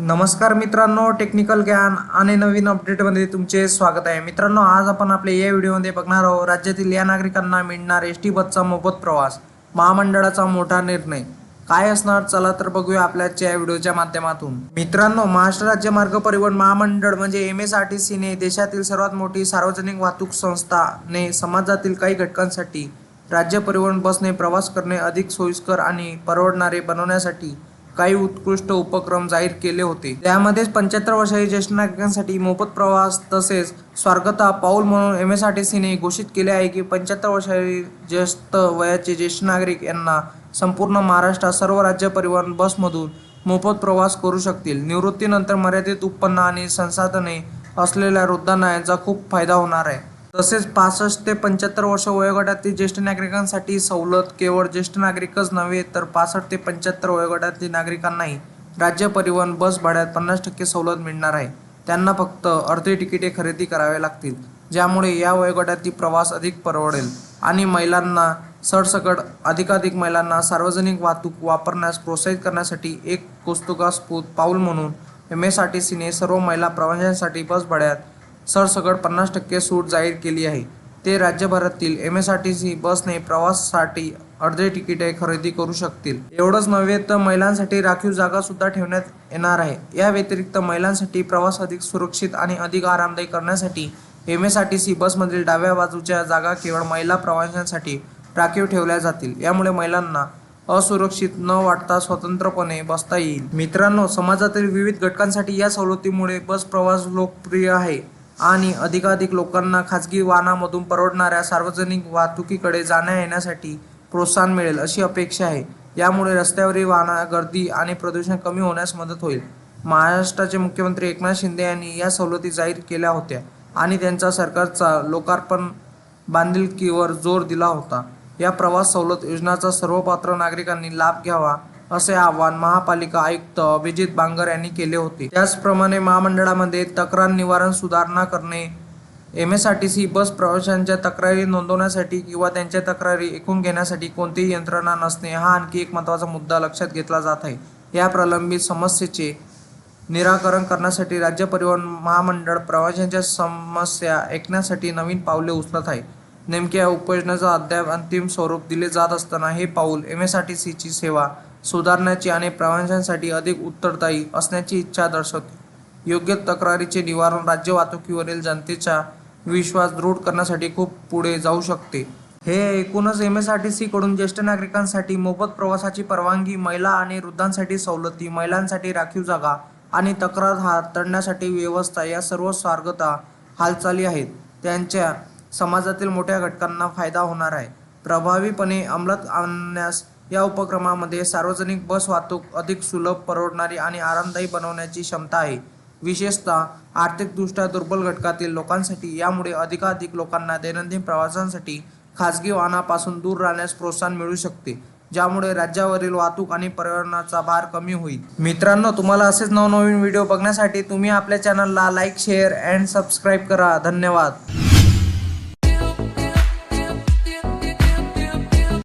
नमस्कार मित्रांनो टेक्निकल ज्ञान आणि नवीन अपडेटमध्ये तुमचे स्वागत आहे. मित्रांनो आज आपण आपल्या या व्हिडिओमध्ये बघणार आहोत राज्यातील या नागरिकांना मिळणार एस टी बसचा मोफत प्रवास महामंडळाचा मोठा निर्णय. काय असणार? चला तर बघूया आपल्या या व्हिडिओच्या माध्यमातून. मित्रांनो महाराष्ट्र राज्य मार्ग परिवहन महामंडळ म्हणजे एम एस आर टी सीने देशातील सर्वात मोठी सार्वजनिक वाहतूक संस्थाने समाजातील काही घटकांसाठी राज्य परिवहन बसने प्रवास करणे अधिक सोयीस्कर आणि परवडणारे बनवण्यासाठी काही उत्कृष्ट उपक्रम जाहीर केले होते. त्यामध्येच पंच्याहत्तर वर्षाच्या ज्येष्ठ नागरिकांसाठी मोफत प्रवास तसेच स्वारगता पाऊल म्हणून एम एस आर टी सीने घोषित केले आहे की पंच्याहत्तर वर्षाचे ज्येष्ठ वयाचे ज्येष्ठ नागरिक यांना संपूर्ण महाराष्ट्रात सर्व राज्य परिवहन बसमधून मोफत प्रवास करू शकतील. निवृत्तीनंतर मर्यादित उत्पन्न आणि संसाधने असलेल्या वृद्धांना यांचा खूप फायदा होणार आहे. तसेच पासष्ट ते पंच्याहत्तर वर्ष वयोगटातील ज्येष्ठ नागरिकांसाठी सवलत केवळ ज्येष्ठ नागरिकच नव्हे तर पासष्ट ते पंच्याहत्तर वयोगटातील नागरिकांनाही राज्य परिवहन बस भाड्यात पन्नास टक्के सवलत मिळणार आहे. त्यांना फक्त अर्धे तिकिटे खरेदी करावे लागतील ज्यामुळे या वयोगटातील प्रवास अधिक परवडेल आणि महिलांना सरसकट अधिकाधिक महिलांना सार्वजनिक वाहतूक वापरण्यास प्रोत्साहित करण्यासाठी एक कौस्तुकास्फूत पाऊल म्हणून एम एस आर टी सीने सर्व महिला प्रवाशांसाठी बस भाड्यात सरसकट पन्नास टक्के सूट जाहीर केली आहे. ते राज्यभरातील M S R T C बसने प्रवासासाठी अर्धे तिकिटे खरेदी करू शकतील. एवढंच नव्हे तर महिलांसाठी राखीव जागा सुद्धा ठेवण्यात येणार आहे. या व्यतिरिक्त महिलांसाठी प्रवास अधिक सुरक्षित आणि अधिक आरामदायी करण्यासाठी M S R T C बसमधील डाव्या बाजूच्या जागा केवळ महिला प्रवाशांसाठी राखीव ठेवल्या जातील. यामुळे महिलांना असुरक्षित न वाटता स्वतंत्रपणे बसता येईल. मित्रांनो समाजातील विविध घटकांसाठी या सवलतीमुळे बस प्रवास लोकप्रिय आहे. आणि अधिकाधिक लोकांना खाजगी वाहनामधून परवडणाऱ्या सार्वजनिक वाहतुकीकडे जाण्या येण्यासाठी प्रोत्साहन मिळेल अशी अपेक्षा आहे. यामुळे रस्त्यावरील वाहना गर्दी आणि प्रदूषण कमी होण्यास मदत होईल. महाराष्ट्राचे मुख्यमंत्री एकनाथ शिंदे यांनी या सवलती जाहीर केल्या होत्या आणि त्यांचा सरकारचा लोकार्पण बांधिलकीवर जोर दिला होता. या प्रवास सवलत योजनाचा सर्व पात्र नागरिकांनी लाभ घ्यावा असे आवाहन महापालिका आयुक्त अभिजित बांगर यांनी केले होते. त्याचप्रमाणे महामंडळामध्ये तक्रार निवारण सुधारणा करणे M S R T C bus प्रवाशांच्या तक्रारी नोंदवण्यासाठी किंवा त्यांच्या तक्रारी ऐकून घेण्यासाठी कोणतीही यंत्रणा नसणे हा आणखी एक महत्त्वाचा मुद्दा लक्षात घेतला जात आहे. या प्रलंबित समस्येचे निराकरण करण्यासाठी राज्य परिवहन महामंडळ प्रवाशांच्या समस्या ऐकण्यासाठी नवीन पावले उचलत आहे. नेमक्या या उपाययोजनेचा अद्याप अंतिम स्वरूप दिले जात असताना हे पाऊल एम एस आर टी सीची सेवा सुधारण्याची आणि प्रवाशांसाठी अधिक उत्तरदायी असण्याची इच्छा दर्शवते. योग्य तक्रारीचे निवारण राज्य वाहतुकीवरील जनतेचा विश्वास दृढ करण्यासाठी खूप पुढे जाऊ शकते. हे एकूणच एम एस आर टी सीकडून ज्येष्ठ नागरिकांसाठी मोफत प्रवासाची परवानगी महिला आणि वृद्धांसाठी सवलती महिलांसाठी राखीव जागा आणि तक्रार हाताळण्यासाठी व्यवस्था या सर्व स्वागता हालचाली आहेत. त्यांच्या समाजातील मोठ्या घटकांना फायदा होणार आहे. प्रभावीपणे अंमलात आणण्यास या उपक्रमामध्ये सार्वजनिक बस वाहतूक अधिक सुलभ परवडणारी आणि आरामदायी बनवण्याची क्षमता आहे. विशेषतः आर्थिकदृष्ट्या दुर्बल घटकातील लोकांसाठी यामुळे अधिकाधिक लोकांना दैनंदिन प्रवासांसाठी खाजगी वाहनापासून दूर राहण्यास प्रोत्साहन मिळू शकते ज्यामुळे राज्यावरील वाहतूक आणि पर्यावरणाचा भार कमी होईल. मित्रांनो तुम्हाला असेच नवनवीन व्हिडिओ बघण्यासाठी तुम्ही आपल्या चॅनलला लाईक शेअर अँड सबस्क्राईब करा. धन्यवाद.